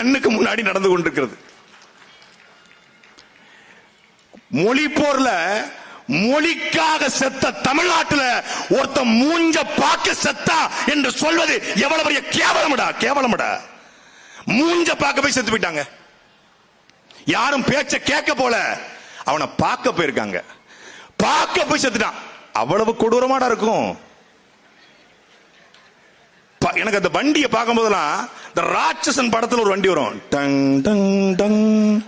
கண்ணுக்கு முன்னாடி நடந்து கொண்டிருக்கிறது. மொழி போர்ல மொழிக்காக செத்த தமிழ்நாட்டுல ஒருத்த மூஞ்ச பார்க்க செத்தா என்று சொல்வது எவ்வளவு பெரிய கேவலமடா கேவலமடா. மூஞ்ச பார்க்க போய் செத்து போயிட்டாங்க. யாரும் பேச்ச கேட்க போல அவனை பார்க்க போயிருக்காங்க. பார்க்க போய் செத்துட்டான். அவ்வளவு கொடூரமாடா இருக்கும். எனக்கு அந்த வண்டியை பார்க்கும் போதெல்லாம் இந்த ராட்சசன் படத்துல ஒரு வண்டி வரும். டங் டங் டங்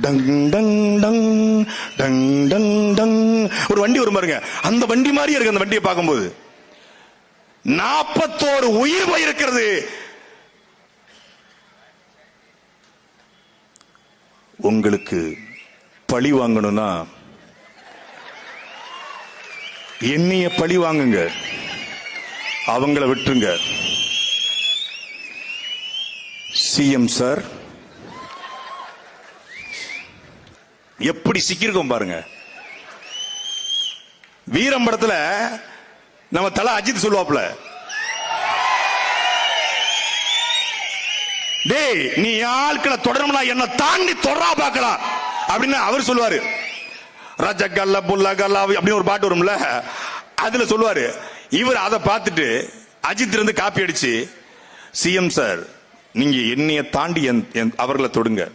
டங் டங் டங் டங் டங் டங். ஒரு வண்டி வரும் பாருங்க. அந்த வண்டி மாதிரி இருக்கு அந்த வண்டியை பார்க்கும்போது. நாற்பத்தோரு உயிர் போயிருக்கிறது. உங்களுக்கு பழி வாங்கணும்னா என்னைய பழி வாங்குங்க. அவங்கள விட்டுருங்க. CM sir. எப்படி சிக்கியிருக்கோம் பாருங்க. வீரம் படத்துல நம்ம தலை அஜித் சொல்லுவாப்ல டேய் நீ ஆட்களை தொடரணும்னா என்ன தாண்டி தொடரா பார்க்கலாம் அப்படின்னு அவர் சொல்லுவாரு. ரஜகல்ல புல்லகல்ல அப்படின்னு ஒரு பாட்டு வரும்ல. அதுல சொல்லுவாரு. இவர் அதை பார்த்துட்டு அஜித் இருந்து காப்பி அடிச்சு சிஎம் சார் நீங்க என்னைய தாண்டி அவர்களை தொடுங்க.